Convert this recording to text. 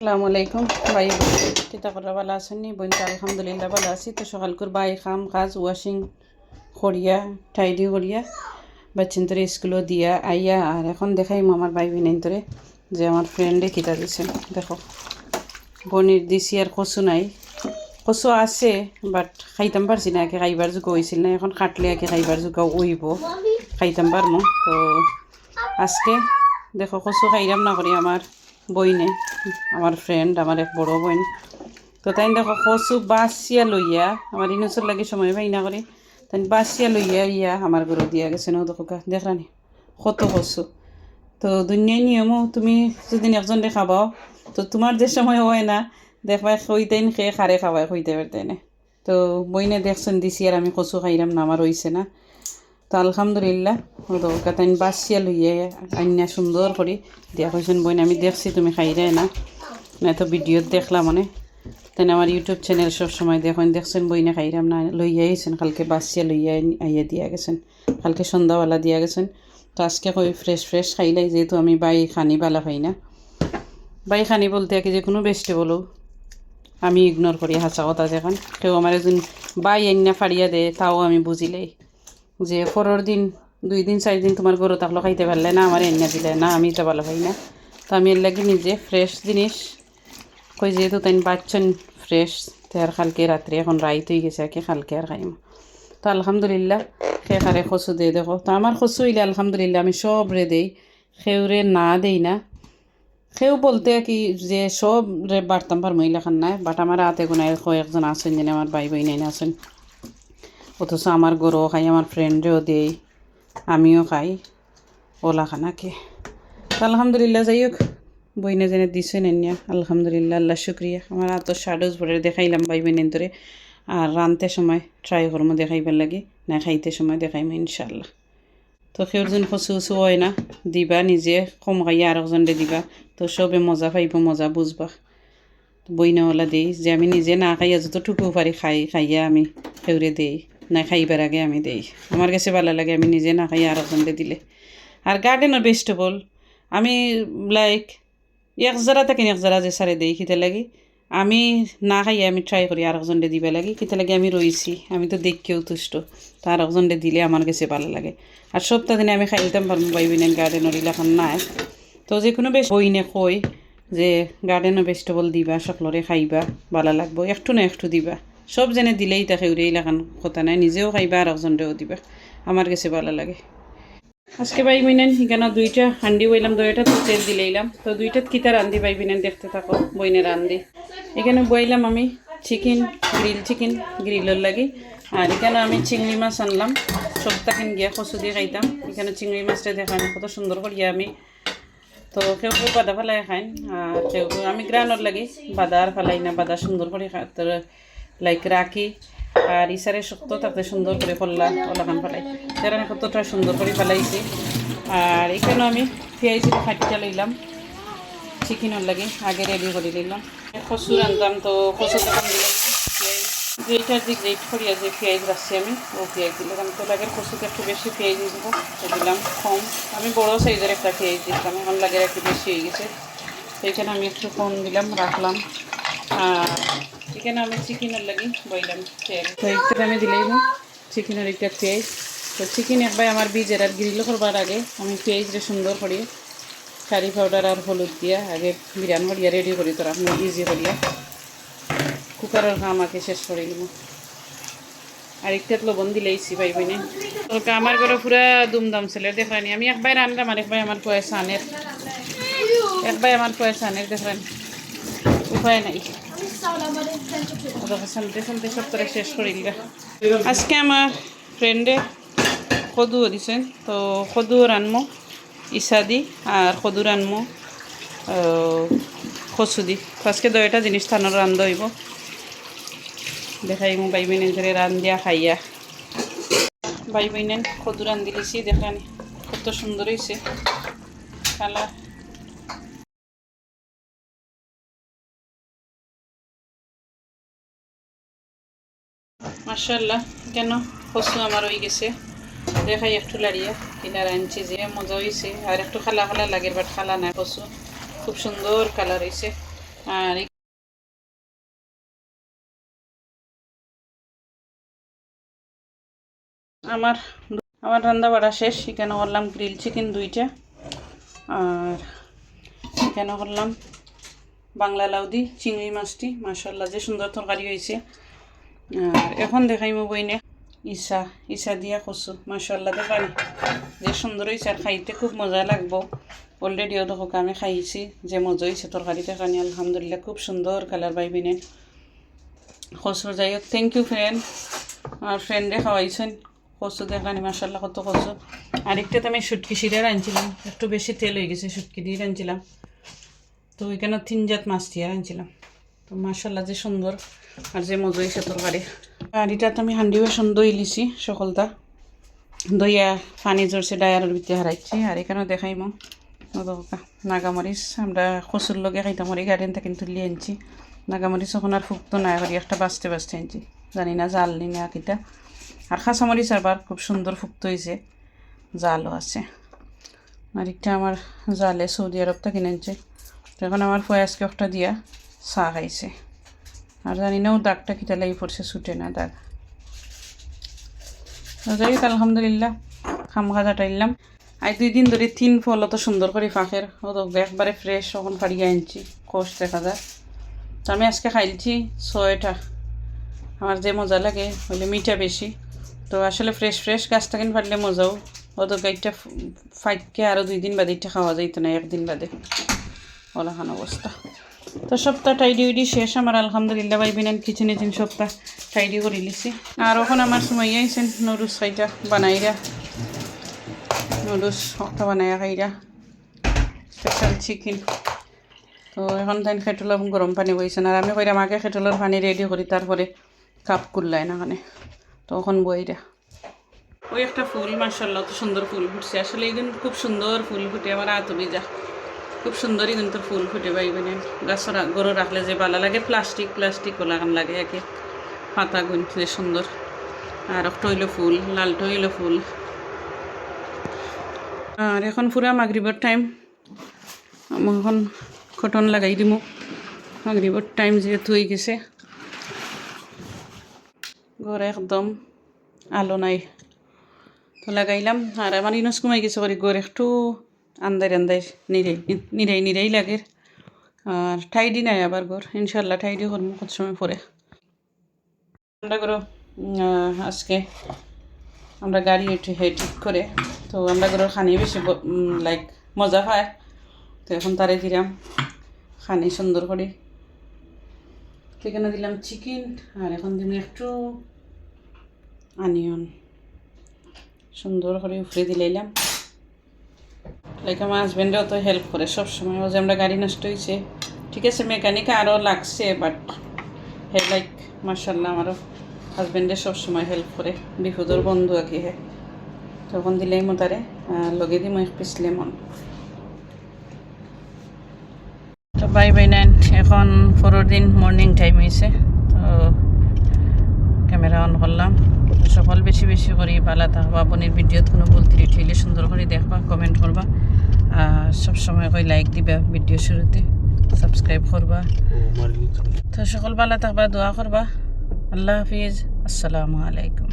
আসসালামু আলাইকুম। বাই কিতা করা ভালো আছেন নি? বোন আলহামদুলিল্লাহ ভালো আছি। তো সকালকুর বাই, খাম, কাজ ওয়াশিং করিয়া টাইডি করিয়া, বাচ্চান তোরে স্কুলও দিয়া আইয়া, আর এখন দেখাই আমার ভাই বোন তোরে যে আমার ফ্রেন্ডে কিতা দিছে। দেখো, বনির দিছি আর কচু নাই। কচু আছে বাট খাইতাম পারছি না, আগে খাইবার যোগ্য হয়েছিল না। এখন কাটলে আগে খাইবার যোগ্য উইব খাইতাম পারমো। তো আজকে, দেখো, কচু খাইরাম না করি আমার বইনে। আমার ফ্রেন্ড আমার এক বড় বোন। তো তাই দেখো, কচু বাসিয়া লইয়া, আমার ইনুসর লাগে সময় পাই না করে। তাই বাসিয়া লইয়া ইয়া আমার ঘরে দিয়া গেছে। না দেখো দেখরানি কত কচু। তো দুনিয়ায় নিয়মও তুমি যদি একজন খাবাও তো তোমার যে সময় হয় না দেখবা খইতেন খেয়ে খারে খাবাই খইতে পারতে না তো বইনে দেখছেন দিছি আর আমি কচু খাইলাম না আমার হইছে না। তো আলহামদুলিল্লাহ তাই বাসিয়া লইয়ে আইনা সুন্দর করে। দিয়া কইছেন বইন আমি দেখছি, তুমি খাইরে না। না তো ভিডিওত দেখলাম মানে তাই আমার ইউটিউব চ্যানেল সব সময় দেখেন দেখছেন, বইনে খাইরাম না, লইয়া আইছেন, কালকে বাসিয়া লইয়া আইয়া দিয়া গেছেন, কালকে সন্ধ্যাবেলা দিয়া গেছেন। তো আজকে কই, ফ্রেশ ফ্রেশ খাইলাই, যেহেতু আমি বাই খানি বালা খাই না। বাই খানি বলতে কি, যে কোনো ভেজিটেবলও আমি ইগনোর করি হাঁচা কথা যেখান। কেউ আমার একজন বাই আইনা ফাড়িয়া দে তাও আমি বুঝিলেই যে পরের দিন, দুই দিন, চার দিন তোমার গরু থাকল খাইতে পারলে না, আমার এনে দিলে না, আমি তো ভালো খাই না। তো আমি এর লাগে নিজে ফ্রেশ জিনিস। কই যেহেতু তাই বাচ্চন ফ্রেশ তার কালকে রাত্রে এখন রাইত হয়ে গেছে আর কি কালকে আর খাইম। তো আলহামদুলিল্লাহ সে খারে খসু দিয়ে দেখো। তো আমার খসু হইলে আলহামদুলিল্লাহ আমি সব রে দেই সেউরে না দেই না। সেও বলতে কি যে সব রে বাড়তাম পার মহিলা খান নাই বাট আমার হাতে গোনায় কয়েকজন আছেন যেন আমার ভাই বই নাই আছেন। অথচ আমার গরুও খাই আমার ফ্রেন্ডেও দেই আমিও খাই, ওলা খানাকে আলহামদুলিল্লাহ, যাই হোক, বইনে জেনে দিছে নেনিয়া আলহামদুলিল্লাহ, আল্লাহ শুক্রিয়া। আমার এত শাডোজ ভরে দেখাইলাম ভাই বোনের ধরে, আর রানতে সময় ট্রাই করব দেখাইবার লাগে, না খাইতে সময় দেখাইম ইনশাল্লাহ তো সেউরজন খচু উচু হয় না, দিবা নিজে, কম খাই আর একজনরে দিবা, তো সবে মজা পাইব, মজা বুঝবা। বইনাওয়ালা দেই, যে আমি নিজে না খাইয়া যতটুকু পারি খাই, খাইয়া আমি সেউরে দেই। না খাইবার আগে আমি দেই। আমার কাছে ভালো লাগে, আমি নিজে না খাই, আর একজনকে দিলে। আর গার্ডেনের ভেজিটেবল আমি লাইক এক জারা থাকি এক জারা যে সারে দেই, খেতে লাগি। আমি না খাই, আমি ট্রাই করি, আর একজনকে দিবে লাগি। খেতে লাগে, আমি রইছি, আমি তো দেখকেও তুষ্ট তো আর একজনকে দিলে আমার কাছে ভালো লাগে। আর সপ্তাহ দিনে আমি খাইতাম পারব বাইবিনেন গার্ডেনের এলাকার নাই। তো যে কোনো বেশ বইনে কই যে গার্ডেনের ভেজিটেবল দিবা, সকলরে খাইবা, ভালো লাগবো, একটু না একটু দিবা। সব জেনে দিলেই তাকে উড়ে এলাকান কথা নাই, নিজেও খাইবা আর একজনরেও দিবা। আমার কাছে ভালো লাগে। আজকে বাই বিনেন এখানে দুইটা হান্ডি বইলাম দুইটা তো তেল দিলেইলাম তো দুইটাত কিতা রান্ধি বাই বিনেন দেখতে থাকো, বইনে রান্ধি এখানে বইলাম আমি চিকেন গ্রিল চিকেন গ্রিলের লাগি। আর এখানে আমি চিংড়ি মাছ আনলাম। সপ্তাহখান গিয়া কচু দিয়ে খাইতাম। এখানে চিংড়ি মাছটা দেখান কত সুন্দর করিয়া আমি। তো কেউ কেউ বাদা ফেলাই খাইন আর কেউ আমি গ্রানোর লাগি বাদা আর ফেলাই না বাদা সুন্দর করে লাইক রাখি আর ইসারে শক্ত থাকতে সুন্দর করে ফল্লা ওলাখান ফেলাই যারা কতটা সুন্দর করে ফেলাইছি আর এখানে আমি পেঁয়াজ খাটিটা লইলাম চিকেনের লাগে, আগে রেডি করে নিলাম। কচু রান্ধলাম তো কচু তখন দিলাম গ্রেটার যে গ্রেট করিয়া যে পেঁয়াজ রাখছি আমি, ও পেঁয়াজ দিলাম তো লাগে কচুতে একটু বেশি পেঁয়াজ দিব দিলাম কম। আমি বড় সাইজের একটা পেঁয়াজ দিতাম এখন লাগে একটু বেশি হয়ে গেছে। সেইখানে আমি একটু কম দিলাম, রাখলাম। আর এখানে আমি চিকেনের লাগি বইলাম তো একটু আমি দিলেই চিকেনের একটা পেঁয়াজ। তো চিকেন একবার আমার বীজের আর গ্রিল করবার আগে আমি পেঁয়াজটা সুন্দর করি কারি পাউডার আর হলুদ দিয়া আগে বিরিয়ানি করিয়া রেডি করি তোর আপনি ইজি করিয়া। কুকারের আমাকে শেষ করে নিব। আর একটাত লবণ দিলেইছি ভাই বোনে ওকে আমার ঘরে পুরা দুমদাম ছেলে দেখলেনি আমি একবার আনলাম আর একবার আমার পয়সা আনের। একবার আমার পয়সা আনের দেখলেন উপায় নাই। শেষ আজকে আমার ফ্রেন্ডে কদুও দিছেন, তো কদুও রানমো ইসাদি আর কদু রানমো দি আজকে দয়টা জিনিস থানোর রান্ধ হইব। দেখাই মো বাই বেনেন ধরে রান দিয়া খাইয়া। বাই বেনেন কদু রান দিলেছি দেখানি কত সুন্দর হয়েছে কালার। মার্শাল্লাহ কেন? কচু আমার হয়ে গেছে। দেখাই একটু লাড়িয়ে কিনার আনছি যে, মজা হয়েছে আর একটু খালা খালা লাগে বাট খালা না কচু খুব সুন্দর কালার হয়েছে আর আমার আমার রান্না বাড়া শেষ। এখানে করলাম গ্রিল চিকেন দুইটা। আর এখানে করলাম বাংলা লাউদি চিংড়ি মাছটি। মাসাল্লাহ যে সুন্দর তরকারি হয়েছে আর এখন দেখাইমো বইনে। ইসা ইসা দিয়া কচু মাসাল্লাহ দেখানি যে সুন্দর আর খাইতে খুব মজা লাগবো। অলরেডিও দেখো আমি খাইছি, যে মজা হয়েছে তরকারি দেখানি আলহামদুলিল্লাহ খুব সুন্দর কালার পাই বিনে কচুর যাই হোক থ্যাংক ইউ ফ্রেন্ড আমার ফ্রেন্ডে খাওয়াইছেন কচু দেখানি মাসাল্লাহ কত কচু আরেকটা তো আমি শুটকি শিরে রাঁধছিলাম, একটু বেশি তেল হয়ে গেছে, শুটকি দিয়ে রাঁধছিলাম। তো ওইখানে তিন জাত মাছ দিয়ে রাঁধছিলাম। তো মাসাল্লাহ যে সুন্দর। আর যে মজা হয়েছে আর এটা তো আমি হান্ডি বাসন দই লিছি সকলটা। দইয়া পানি জড়ছে ডায়ারের ভিতরে হারাইছি। আর এখানেও দেখাইমো। নাগামরিচ, আমরা কচুর লগে খাইতামরি গার্ডেন থেকে তুলি আনছি। নাগামরিচ এখন আর ফুকতো না করি একটা বাঁচতে বাঁচতে আনছি। জানি না জাল নি না কিটা। আর খাঁচামরিচ আবার খুব সুন্দর ফুক্ত হয়েছে জালও আছে। আর একটা আমার জালে সৌদি আরব থেকে কিনেছে তো এখন আমার ফয়াজকে একটা দিয়া চাহ খাইছে। আর জানি না ও দাগটা কিটা লাগি পড়ছে, ছুটে না দাগ। যাই হোক, আলহামদুলিল্লাহ খাম খাজা টাইলাম আজ দুই দিন ধরে তিন ফল অত সুন্দর করে ফাঁকের ও তো একবারে ফ্রেশ তখন ফাড়িয়ে আনছি, কোষ দেখা যায় তো আমি আজকে খাইলছি ছয়টা। আমার যে মজা লাগে, হইলে মিঠা বেশি। তো আসলে ফ্রেশ ফ্রেশ গাছ থাকেন ফাটলে মজাও। অত গাইটা ফাইককে আরও দুই দিন বাদে খাওয়া যাইতো না, একদিন বাদে। ওলাখান অবস্থা। তো সপ্তাহ টাইডি উইডি শেষ। আমার আলহামদুলিল্লাহ ভাই বিনান কিচেন ইচেন সপ্তাহ টাইডি করে লিছি আর ওখানে আমার সময় আইসেন নুডলস খাইটা বানাইরা। নুডলস একটা বানাইয়া খাইরা। স্পেশাল চিকেন তো এখন তাই খেটুলা গরম পানি বইছেন আর আমি কইরাম মাকে খেটুলার পানি রেডি করি, তারপরে কাপ কুল্লাই না ওখানে। তখন বইরা। ওই একটা ফুল মার্শাল্লাহ তো সুন্দর ফুল ফুটছে। আসলে এগুলো খুব সুন্দর ফুল ফুটে আমার আতবি যা খুব সুন্দরই কিন্তু ফুল ফুটে বা এগুলো গাছর গরু রাখলে যে ভালো লাগে, প্লাস্টিক প্লাস্টিক লাগান লাগে একে। পাতা গুনলে সুন্দর। আর একটা ফুল, লালটা হইল ফুল। আর এখন পুরা মাগরিবর টাইম এখন কটন লাগাই দিমু। মাগরিবর টাইম যেহেতু হয়ে গেছে। ঘরে একদম আলো নাই। তো লাগাইলাম। আর আমার ইনস কমাই গেছে করে একটু আন্দার আন্দার নিরাই নিরাই নিরাই লাগে। আর ঠাইডি নাই আবার ঘর। ইনশাল্লাহ ঠাইডি করব কত সময় পরে। আমরা করো আজকে আমরা গাড়ি উঠে হে ঠিক করে, তো আমরা করো খানি বেশি লাইক মজা হয়। তো এখন তারে দিলাম খানি সুন্দর করে। সেখানে দিলাম চিকেন আর এখন দিলাম একটু আনিয়ন সুন্দর করে উফরে দিলাইলাম। লাইক আমার হাজব্যান্ডেও তো হেল্প করে সবসময়। যে আমরা গাড়ি নষ্ট হয়েছে ঠিক আছে মেকানিক আরও লাগছে বাট হে লাইক মার্শাল্লাহ আমারও হাজব্যান্ডে সব সময় হেল্প করে। বিপদর বন্ধু আর কি হে। তখন দিলেই মো তারে লগে দিই মই এক মন তো বাই বাই নাইন এখন পরের দিন মর্নিং টাইম হয়েছে তো ক্যামেরা অন করলাম। সকল বেশি বেশি করে ভালো থাকবা বোনের ভিডিওত কোনো বলতে ঠেলে সুন্দর করে দেখবা কমেন্ট করবা। সব সময় করে লাইক দিবা ভিডিও শুরুতে সাবস্ক্রাইব করবা। তো। সকল ভালো থাকবা দোয়া করবা। আল্লাহ হাফিজ। আসসালামু আলাইকুম।